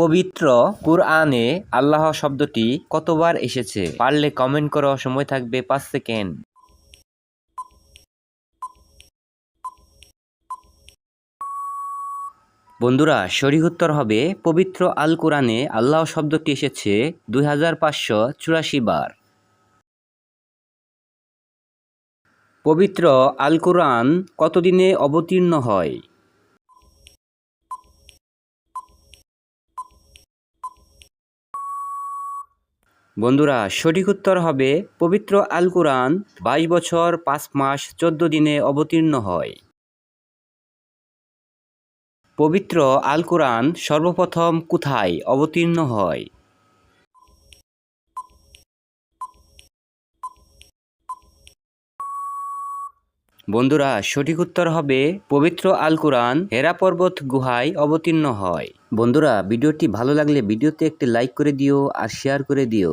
পবিত্র কুরআনে আল্লাহ শব্দটি কতবার এসেছে? পারলে কমেন্ট করো, সময় থাকবে পাঁচ সেকেন্ড। বন্ধুরা সঠিক উত্তর হবে পবিত্র আল কোরআনে আল্লাহ শব্দটি এসেছে দুই হাজার পাঁচশো চুরাশি বার। পবিত্র আল কোরআন কতদিনে অবতীর্ণ হয়? বন্ধুরা, সঠিক উত্তর হবে পবিত্র আল কোরআন বাইশ বছর, পাঁচ মাস, চোদ্দ দিনে অবতীর্ণ হয়। পবিত্র আল কোরআন সর্বপ্রথম কোথায় অবতীর্ণ হয়? বন্ধুরা, সঠিক উত্তর হবে পবিত্র আল কোরআন হেরা পর্বত গুহায় অবতীর্ণ হয়। বন্ধুরা, ভিডিওটি ভালো লাগলে ভিডিওতে একটি লাইক করে দিও আর শেয়ার করে দিও।